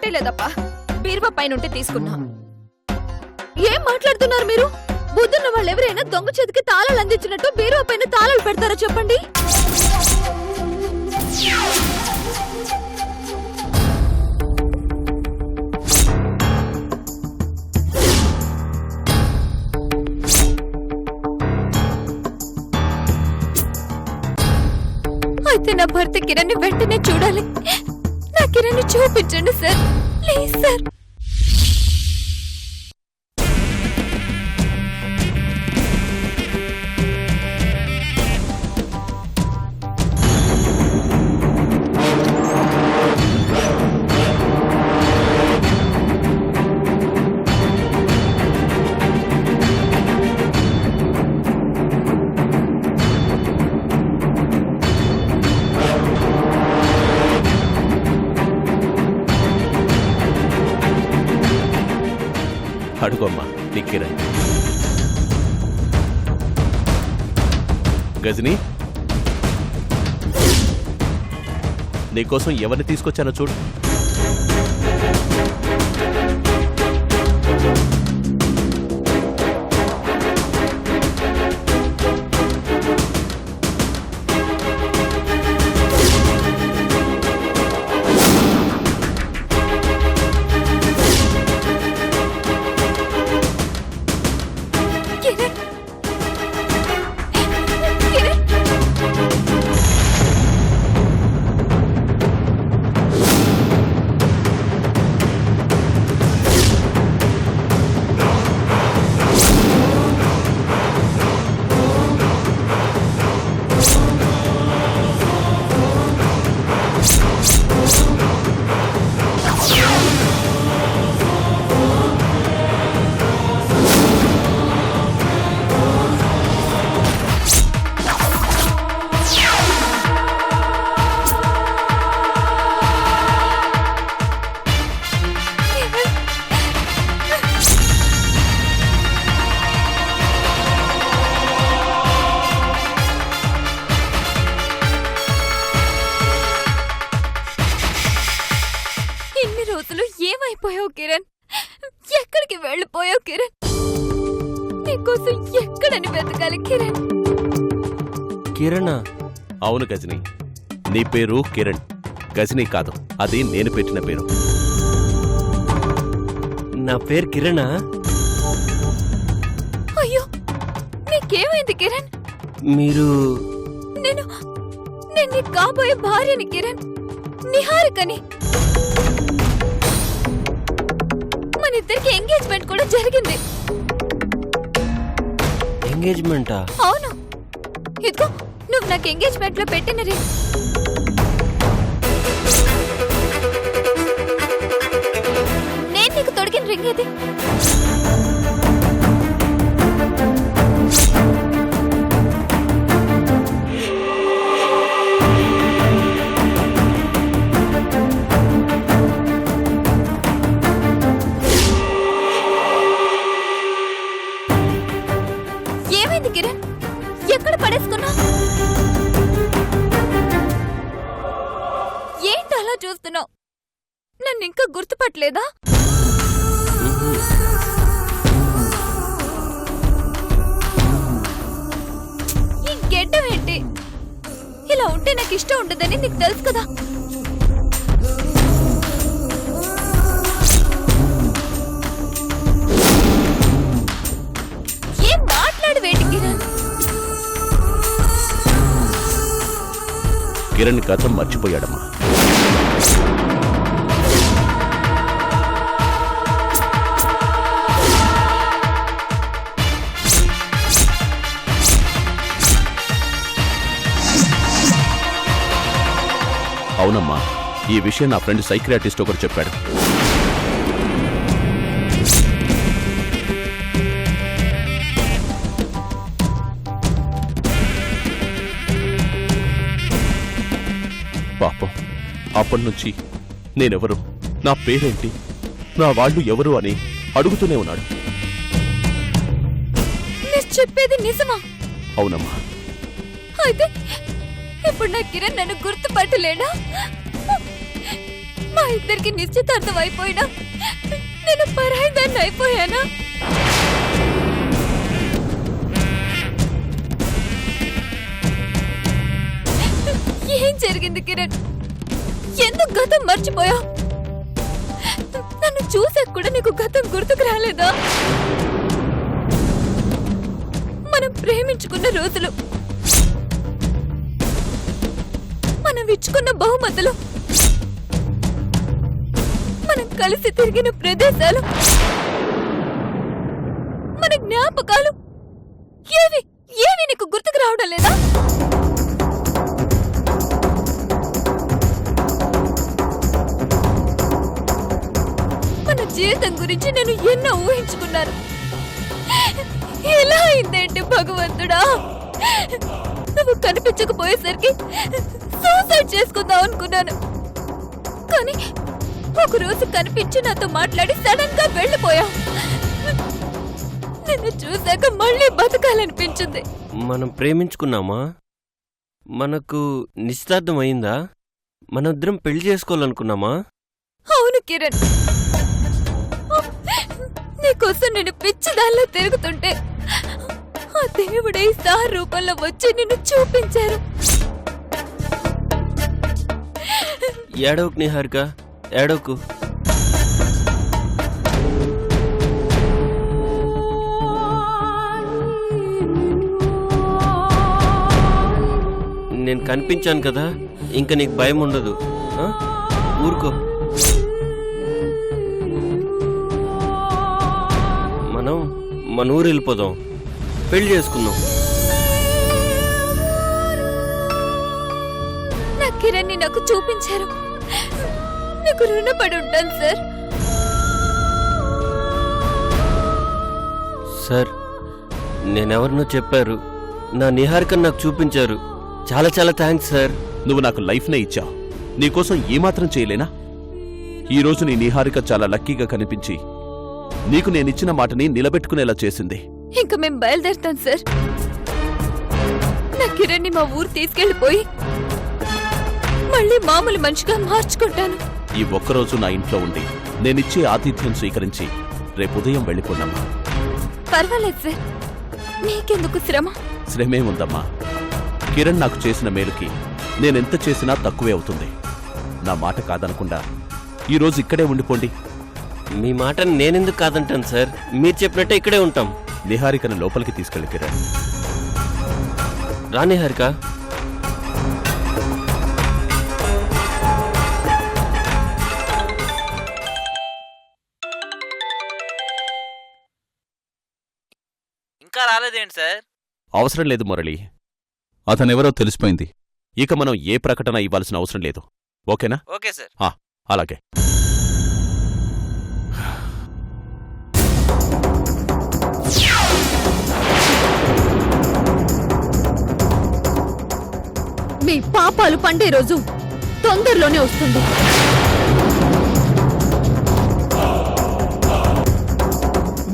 కొట్టేలేదప్పా బీరువా పైనుంటే తీసుకున్నా. ఏం మాట్లాడుతున్నారు మీరు? బుద్ధున్న వాళ్ళు ఎవరైనా దొంగ చేతికి తాళాలు అందించినట్టు బీరువా పైన తాళాలు పెడతారా చెప్పండి? అయితే నా భర్త కిరణ్ వెంటనే చూడాలి. కిరణ్ చూపించండి సార్. Please sir. నీకోసం ఎవరిని తీసుకొచ్చానో చూడు. పేరు కిరణ్. గజని కాదు అది నేను పెట్టిన పేరు. నా పేరు కిరణ్? అయ్యో నీకేమైంది కిరణ్? మీరు నేను నేను నీ కాబోయే భార్యని కిరణ్ నిహారికని. మన ఇద్దరికి ఎంగేజ్మెంట్ కూడా జరిగింది. ఎంగేజ్మెంటా అవును. ఇదిగో నువ్వు నాకు ఎంగేజ్మెంట్లో పెట్టిన ring. రింగ్ ఇది కిరణ్ కథ మర్చిపోయాడమ్మా. అవునమ్మా ఈ విషయం నా ఫ్రెండ్ సైక్రియాటిస్ట్ ఒకరు చెప్పాడు. అప్పటి నుంచి నేనెవరు? నా పేరేంటి? నా వాళ్ళు ఎవరు అని అడుగుతూనే ఉన్నాడు. చెప్పేది నిజమా? అవునమ్మా. అయితే ఇప్పుడు నా కిరణ్ నన్ను గుర్తుపట్టలేడా? మా ఇద్దరికి నిశ్చితార్థం అయిపోయినా నేను పరాయిదాన్ని అయిపోయానా? ఏం జరిగింది కిరణ్? ఎందుకు గతం మర్చిపోయా? నన్ను చూసాక కూడా నీకు గతం గుర్తుకు రాలేదా? మనం ప్రేమించుకున్న రోజులు. మనం ఇచ్చుకున్న బహుమతులు. మనం కలిసి తిరిగిన ప్రదేశాలు. మన జ్ఞాపకాలు. ఏవి? ఏవి నీకు గుర్తుకు రావడం లేదా? జీవితం గురించి నేను ఎన్నో ఊహించుకున్నాను ఎలా అయిందేంటి భగవంతుడా? నువ్వు కనిపించకపోయేసరికి సూసైడ్ చేసుకుందాం అనుకున్నాను. కానీ ఒక రోజు కనిపించి నాతో మాట్లాడి సడన్గా వెళ్ళిపోయావు నిన్ను చూశాక మళ్ళీ బతకాలనిపించింది. మనం ప్రేమించుకున్నామా? మనకు నిశ్చితార్థం అయిందా? మనిద్దరం పెళ్ళి చేసుకోవాలనుకున్నామా? అవును కిరణ్. నీకోసం నేను పిచ్చి దానిలో తిరుగుతుంటే ఆ దేవుడే సార్ రూపంలో వచ్చి నిన్ను చూపించారు. ఏడవకు నిహారిక ఏడవకు. నేను కనిపించాను కదా ఇంకా నీకు భయం ఉండదు ఊరుకో. మన ఊరు వెళ్ళిపోదాం పెళ్ళి చేసుకుందాం. నా నాకు చూపించారు. నీకు రుణపడి ఉంటాను సార్. సార్ నేనెవరినో చెప్పారు. నా నిహారికను నాకు చూపించారు. చాలా చాలా థ్యాంక్స్ సార్. నువ్వు నాకు లైఫ్నే ఇచ్చావు. నీకోసం ఏమాత్రం చేయలేనా? ఈ రోజు నీ నిహారిక చాలా లక్కీగా కనిపించి నీకు నేనిచ్చిన మాటని నిలబెట్టుకునేలా చేసింది. ఇంకా మేము బయలుదేరుతాం సార్. నా కిరణ్ మా ఊరు తీసుకెళ్ళిపోయి మళ్ళీ మామూలు మనిషిగా మార్చుకుంటాను. ఈ ఒక్కరోజు నా ఇంట్లో ఉండి నేనిచ్చే ఆతిథ్యం స్వీకరించి రేపు ఉదయం వెళ్ళిపోనమ్మా పర్వాలేదు సార్. మీకెందుకు శ్రమ? శ్రమే ఉందమ్మా కిరణ్ నాకు చేసిన మేలుకి నేనెంత చేసినా తక్కువే అవుతుంది. నా మాట కాదనకుండా ఈరోజు ఇక్కడే ఉండిపోండి. మీ మాట నేనెందుకు కాదంటాను సార్? మీరు చెప్పినట్టే ఇక్కడే ఉంటాం. నిహారికను లోపలికి తీసుకెళ్ళి కిరణ్ రా నిహారిక. ఇంకా రాలేదేంటి సార్? అవసరం లేదు మురళి. అతనెవరో తెలిసిపోయింది. ఇక మనం ఏ ప్రకటన ఇవ్వాల్సిన అవసరం లేదు. ఓకేనా? Okay sir. అలాగే. మీ పాపాలు పండే రోజు తొందరలోనే వస్తుంది.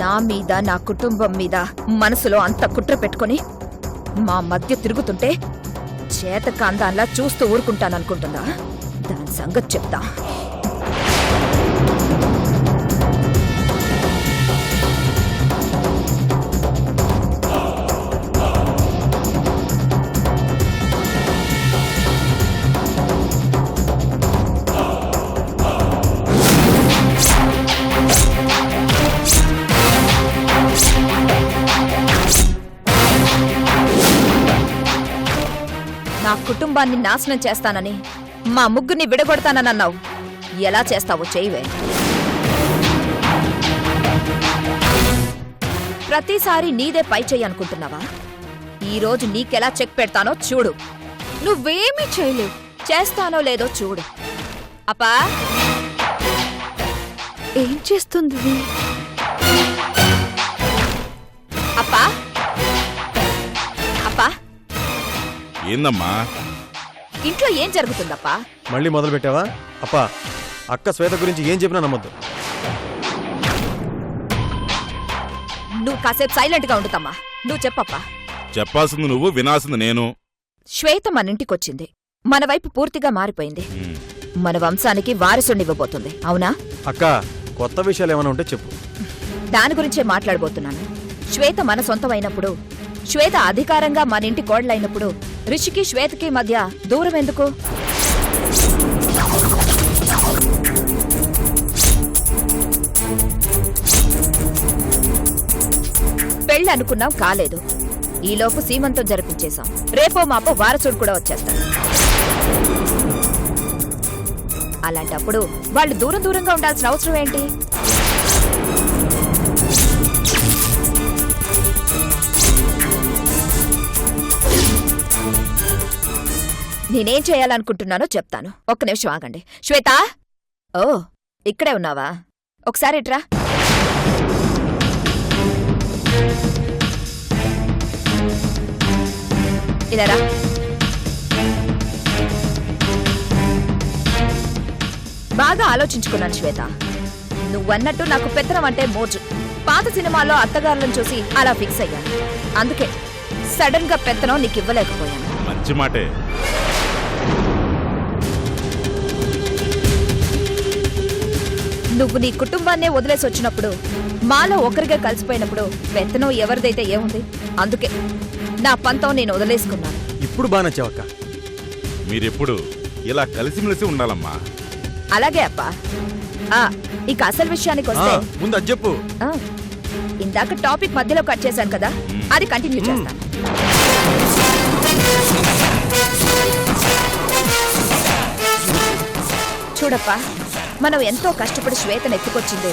నా మీద నా కుటుంబం మీద మనసులో అంత కుట్ర పెట్టుకొని మా మధ్య తిరుగుతుంటే చేత కాందాన్లా చూస్తూ ఊరుకుంటాననుకుంటుందా దాని సంగతి చెప్తా. కుటుంబాన్ని నాశనం చేస్తానని మా ముగ్గురిని విడగొడతానన్నావు ఎలా చేస్తావో చేయవే. ప్రతిసారి నీదే పై చెయ్యి అనుకుంటున్నావా? ఈరోజు నీకెలా చెక్ పెడతానో చూడు. నువ్వేమీ చేయలేవు. చేస్తానో లేదో చూడు. అప్పా! ఏం చేస్తుంది? అప్పా! అప్పా! ఏందమ్మా? ఇంట్లో ఏం జరుగుతుందప్పా? మళ్ళీ మొదలు పెట్టావా? అప్పా అక్క శ్వేత గురించి ఏం చెప్పినా నమ్మద్దు. నువ్వు కాసేపు సైలెంట్గా ఉండుతమ్మా. నువ్వు చెప్పప్పా. చెప్పాల్సింది నువ్వు వినాల్సింది నేను. శ్వేత మన ఇంటికొచ్చింది. మన వైపు పూర్తిగా మారిపోయింది. మన వంశానికి వారసునివ్వబోతుంది అవునా? అక్క కొత్త విషయాలు ఏమైనా ఉంటే చెప్పు. దాని గురించే మాట్లాడబోతున్నాను. శ్వేత మన సొంతమైనప్పుడు శ్వేత అధికారంగా మన ఇంటి కోడలైనప్పుడు రిషికి శ్వేతకి మధ్య దూరం ఎందుకు? పెళ్ళి అనుకున్నాం కాలేదు. ఈలోపు సీమంతం జరిపించేశాం. రేపో మాపో వారసుడు కూడా వచ్చేస్తాడు. అలాంటప్పుడు వాళ్ళు దూరం దూరంగా ఉండాల్సిన అవసరం ఏంటి? నేనేం చేయాలనుకుంటున్నానో చెప్తాను. ఒక్క నిమిషం ఆగండి. శ్వేత! ఓ ఇక్కడే ఉన్నావా? ఒకసారి ఇట్రా. ఇలారా బాగా ఆలోచించుకున్నాను శ్వేత. నువ్వన్నట్టు నాకు పెత్తనం అంటే మోజు. పాత సినిమాలో అత్తగారులను చూసి అలా ఫిక్స్ అయ్యాను. అందుకే సడన్గా పెత్తనం నీకు ఇవ్వలేకపోయాను మంచి మాటే. నువ్వు నీ కుటుంబాన్నే వదిలేసి వచ్చినప్పుడు మాలో ఒకరిగా కలిసిపోయినప్పుడు పెత్తనం ఎవరిదైతే ఏముంది? అందుకే నా పంతం నేను వదిలేసుకున్నాను. ఇప్పుడు బాగా నచ్చావక్క మీరెప్పుడు ఇలా కలిసిమెలిసి ఉండాలమ్మా. అలాగే అప్పా. ఆ, ఇక అసలు విషయానికి వస్తే ముందు అది చెప్పు. ఆ, ఇందాక టాపిక్ మధ్యలో కట్ చేశాను కదా అది కంటిన్యూ చేస్తాను చూడప్పా మనం ఎంతో కష్టపడి శ్వేతను ఎత్తుకొచ్చింది.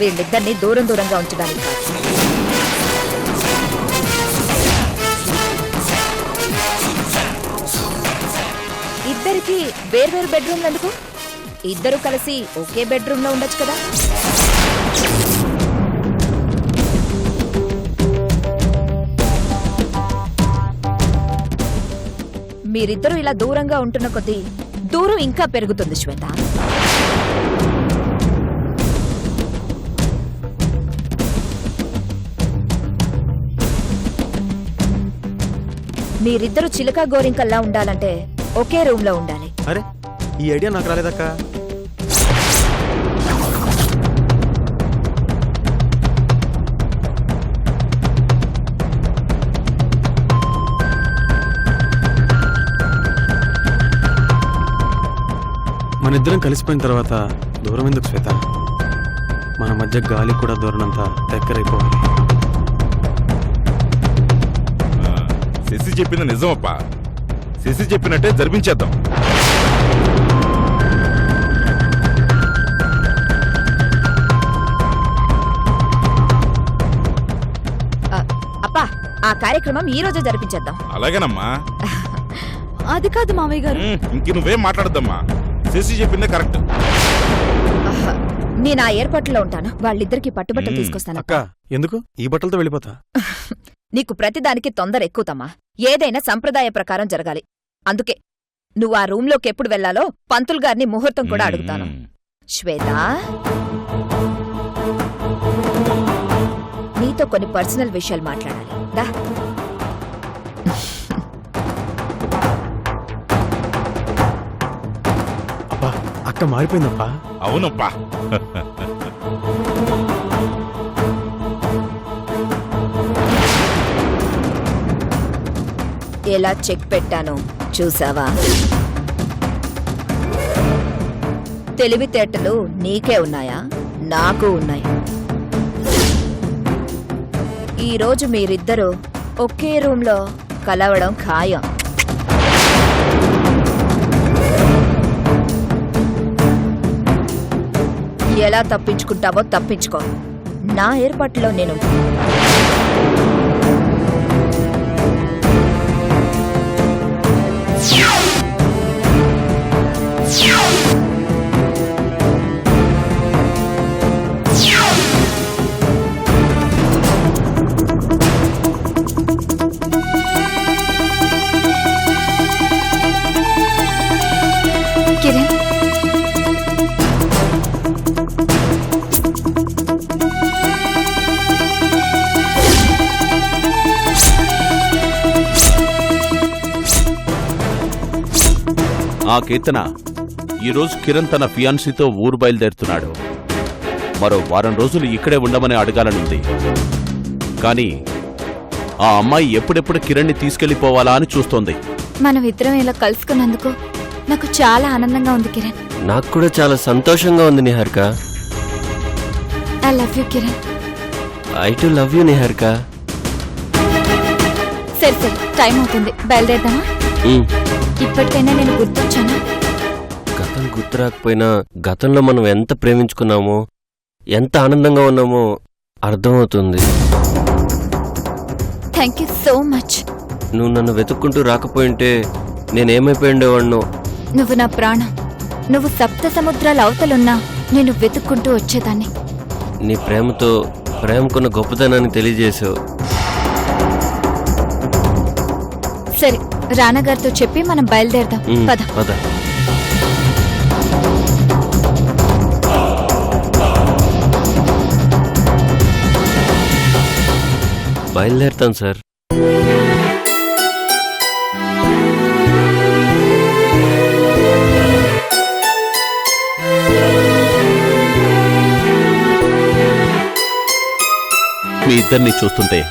వీళ్ళిద్దరిని దూరం దూరంగా ఉంచడానికి కాదు. ఇద్దరికి వేర్వేరు బెడ్రూమ్లు ఎందుకు? ఇద్దరు కలిసి ఒకే బెడ్రూమ్లో ఉండొచ్చు కదా? మీరిద్దరూ ఇలా దూరంగా ఉంటున్న కొద్దీ దూరం ఇంకా పెరుగుతుంది శ్వేత. మీరిద్దరూ చిలక గోరింకల్లా ఉండాలంటే ఒకే రూమ్లో ఉండాలి. అరే ఈ ఐడియా నాకు రాలేదక్కా. మన ఇద్దరం కలిసిపోయిన తర్వాత దూరం ఎందుకు శ్వేత? మన మధ్య గాలి కూడా దూరనంత దగ్గరైపోవాలి. శశి చెప్పింది నిజమప్పా. శశి చెప్పినట్టే జరిపించేద్దాం. ఆ, అప్పా ఆ కార్యక్రమం ఈ రోజే జరిపించేద్దాం. అలాగేనమ్మా. అది కాదు మావయ్య గారు. ఇంక నువ్వేం మాట్లాడద్దమ్మా. శశి చెప్పిందే కరెక్ట్. ఆహా, నేను ఆ ఏర్పాట్లో ఉంటాను. వాళ్ళిద్దరికి పట్టుబట్టలు. తీసుకొస్తాను. అక్క ఎందుకు? ఈ బట్టలతో వెళ్ళిపోతా. నీకు ప్రతిదానికి తొందర ఎక్కువతమ్మా ఏదైనా సంప్రదాయ ప్రకారం జరగాలి. అందుకే నువ్వు ఆ రూంలోకి ఎప్పుడు వెళ్ళాలో పంతులు గారిని ముహూర్తం కూడా అడుగుతాను. శ్వేత? నీతో కొన్ని పర్సనల్ విషయాలు మాట్లాడాలి. దా. అక్క మారిపోయిందప్పా. అవునప్పా. ఎలా చెక్ పెట్టానో చూసావా? తెలివితేటలు నీకే ఉన్నాయా? నాకు ఉన్నాయి. ఈరోజు మీరిద్దరూ ఒకే రూంలో కలవడం ఖాయం. ఎలా తప్పించుకుంటావో తప్పించుకో. నా ఏర్పాట్లో నేను ఆ కీర్తన. ఈరోజు కిరణ్ తన ఫియాన్సీతో ఊరు బయలుదేరుతున్నాడు. మరో వారం రోజులు ఇక్కడే ఉండమని అడగాలనుంది. కానీ ఆ అమ్మాయి ఎప్పుడెప్పుడు కిరణ్ని తీసుకెళ్ళిపోవాలా అని చూస్తోంది. మనం ఇద్దరం ఇలా కలుసుకున్నందుకు నాకు చాలా ఆనందంగా ఉంది కిరణ్. నాకు కూడా చాలా సంతోషంగా ఉంది Niharika. I love you Kiran. I too love you Niharika. సరే సరే టైం అవుతుంది. బయలుదేరదామా? ఇప్పటికైనా నేను గుర్తొచ్చాను? గతం గుర్తు రాకపోయినా గతంలో మనం ఎంత ప్రేమించుకున్నామో ఎంత ఆనందంగా ఉన్నామో అర్థమవుతుంది. థ్యాంక్ యూ సో మచ్ నువ్వు నన్ను వెతుక్కుంటూ రాకపోయింటే నేనేమైపోయి ఉండేవాడినో? నువ్వు నా ప్రాణం. నువ్వు సప్త సముద్రాల అవతలున్నా నేను వెతుక్కుంటూ వచ్చేదాన్ని. నీ ప్రేమతో ప్రేమకున్న గొప్పతనాన్ని తెలియజేశావు. సరే రానగారితో చెప్పి మనం బయలుదేరదాం. పద. పద. బయలుదేరుతాను సార్. మీ ఇద్దరిని చూస్తుంటే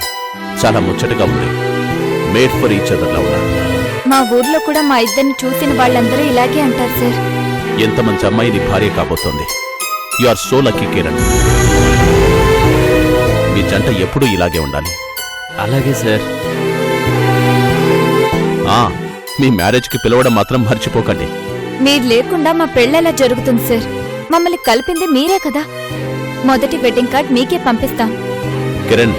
చాలా ముచ్చటగా ఉంది. మేడ్ ఫర్ ఈచ్ అదర్లా ఉన్నా మా ఊర్లో కూడా మా ఇద్దరిని చూసిన వాళ్ళందరూ ఇలాగే అంటారు సార్. ఎంత మంచి అమ్మాయి నీ భార్య కాబోతోంది. You are so lucky Kiran మీ జంట ఎప్పుడూ ఇలాగే ఉండాలి. అలాగే సార్. ఆ మీ మ్యారేజ్కి పిలవడం మాత్రం మర్చిపోకండి. మీరు లేకుండా మా పెళ్ళెలా జరుగుతుంది సార్. మమ్మల్ని కలిపింది మీరే కదా. మొదటి వెడ్డింగ్ కార్డ్ మీకే పంపిస్తాం. కిరణ్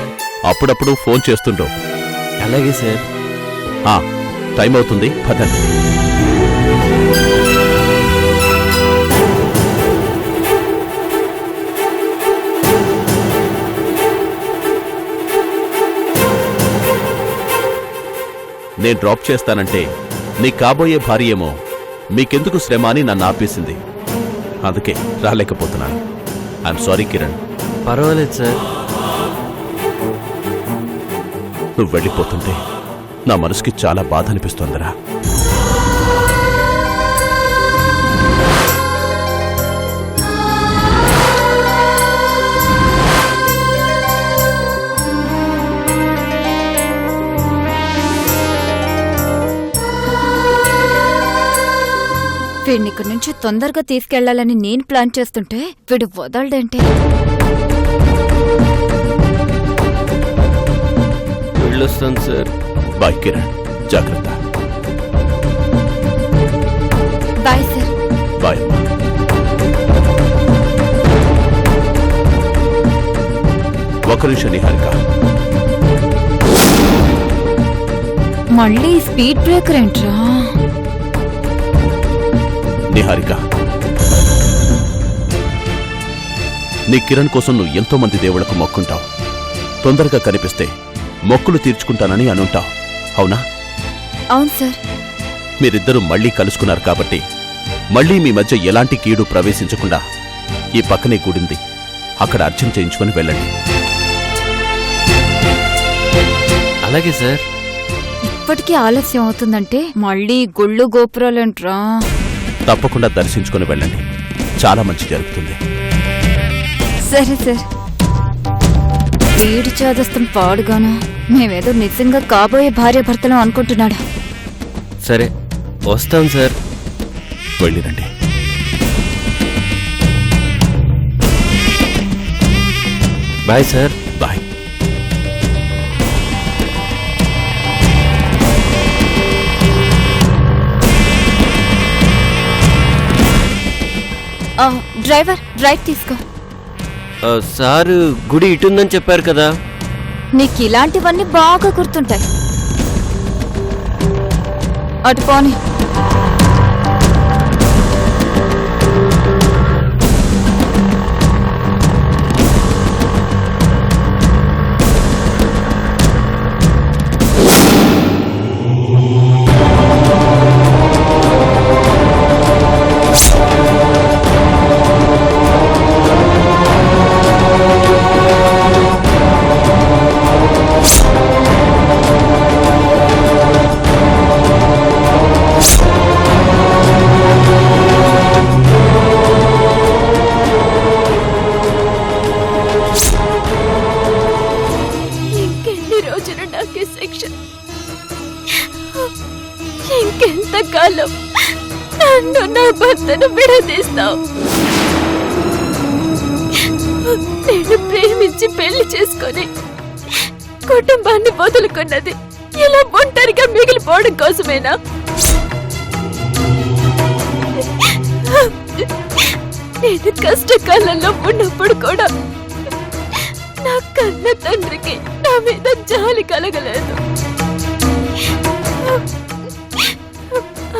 అప్పుడప్పుడు ఫోన్ చేస్తుండో. అలాగే సార్. ఆ. టైం అవుతుంది. పదండి. నేను డ్రాప్ చేస్తానంటే నీ కాబోయే భార్య ఏమో మీకెందుకు శ్రమ అని నన్ను ఆపేసింది. అందుకే రాలేకపోతున్నాను. I'm sorry Kiran. పర్వాలేదు సార్. నువ్వు వెళ్ళిపోతుంటే నా మనసుకి చాలా బాధ అనిపిస్తోందిరా. వీడిని ఇక్కడి నుంచి తొందరగా తీసుకెళ్ళాలని నేను ప్లాన్ చేస్తుంటే వీడు వదలడంటే. వెళ్ళొస్తాను సార్. బాయ్ కిరణ్. జాగ్రత్త. Bye sir. బాయ్. అమ్మా ఒక నిమిషం నిహారిక. మళ్ళీ స్పీడ్ బ్రేకర్ ఏంట్రా? నిహారిక. నీ కిరణ్ కోసం నువ్వు ఎంతో మంది దేవుళ్ళకు మొక్కుంటావు. తొందరగా కనిపిస్తే మొక్కులు తీర్చుకుంటానని అనుంటావు. అవునా? అవును సార్. మీరిద్దరూ మళ్ళీ కలుసుకున్నారు కాబట్టి మళ్ళీ మీ మధ్య ఎలాంటి కీడు ప్రవేశించకుండా ఈ పక్కనే గుడింది అక్కడ అర్చన చేయించుకొని వెళ్ళండి. అలాగే సార్. ఇప్పటికీ ఆలస్యం అవుతుందంటే మళ్ళీ గుళ్ళు గోపురాలేంట్రా. తప్పకుండా దర్శించుకొని వెళ్ళండి. చాలా మంచి జరుగుతుంది. సరే సార్. వీడి చేదస్తం పాడుగాను. మేమేదో నిజంగా కాబోయే భార్య భర్తలు అనుకుంటున్నాడు. సరే వస్తాం సార్. వెళ్ళిరండి. Bye sir bye. Driver drive తీసుకో. సార్ గుడి ఇటుందని చెప్పారు కదా. నీకు ఇలాంటివన్నీ బాగా గుర్తుంటాయి. అటు పోనీ. వదులుకున్నది. ఇలా ఒంటరిగా మిగిలిపోవడం కోసమేనా? నేను కష్టకాలంలో ఉన్నప్పుడు కూడా నా కన్న తండ్రికి నా మీద జాలి కలగలేదు.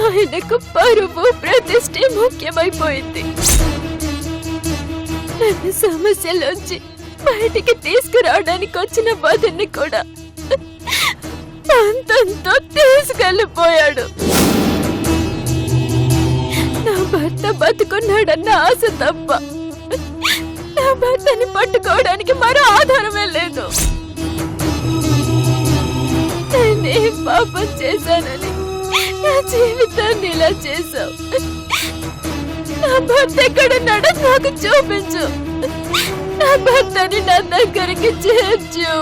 ఆయనకు పరువు ప్రతిష్ట ముఖ్యమైపోయింది. నన్ను సమస్యలోంచి బయటికి తీసుకురావడానికి వచ్చిన వదిన్ని కూడా పంతంతో తీసుకెళ్ళిపోయాడు. నా భర్త బతుకున్నాడన్న ఆశ తప్ప నా భర్తని పట్టుకోవడానికి మరో ఆధారమే లేదు. నేనేం పాపం చేశానని నా జీవితాన్ని ఇలా చేశావు. నా భర్త ఎక్కడున్నాడో నాకు చూపించు. నా భర్తని నా దగ్గరికి చేర్చు.